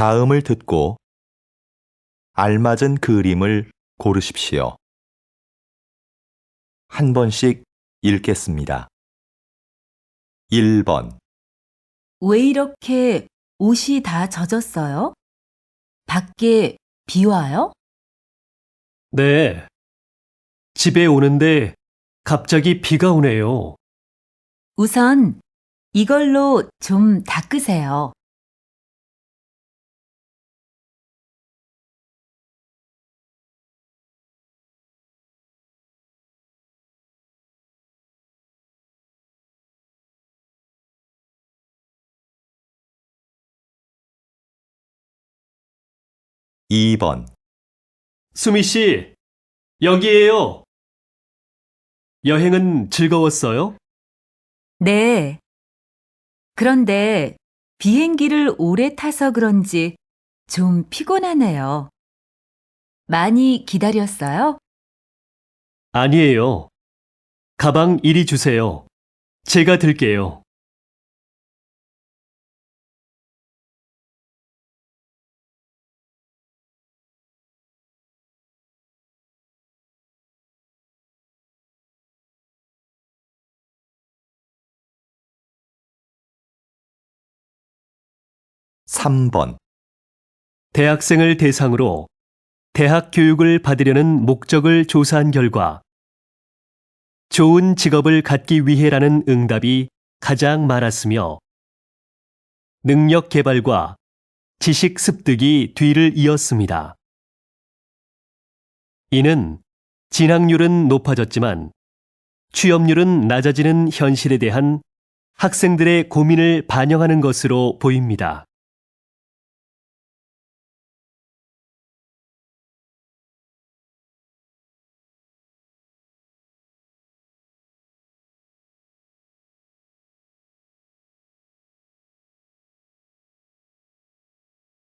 다음을 듣고 알맞은 그림을 고르십시오. 한 번씩 읽겠습니다. 1번, 왜 이렇게 옷이 다 젖었어요? 밖에 비 와요? 네. 집에 오는데 갑자기 비가 오네요. 우선 이걸로 좀 닦으세요. 이번 수미 씨, 여기에요. 여행은 즐거웠어요? 네. 그런데 비행기를 오래 타서 그런지 좀 피곤하네요. 많이 기다렸어요? 아니에요. 가방 이리 주세요. 제가 들게요. 삼번 대학생을 대상으로 대학 교육을 받으려는 목적을 조사한 결과 좋은 직업을 갖기 위해라는 응답이 가장 많았으며 능력 개발과 지식 습득이 뒤를 이었습니다. 이는 진학률은 높아졌지만 취업률은 낮아지는 현실에 대한 학생들의 고민을 반영하는 것으로 보입니다.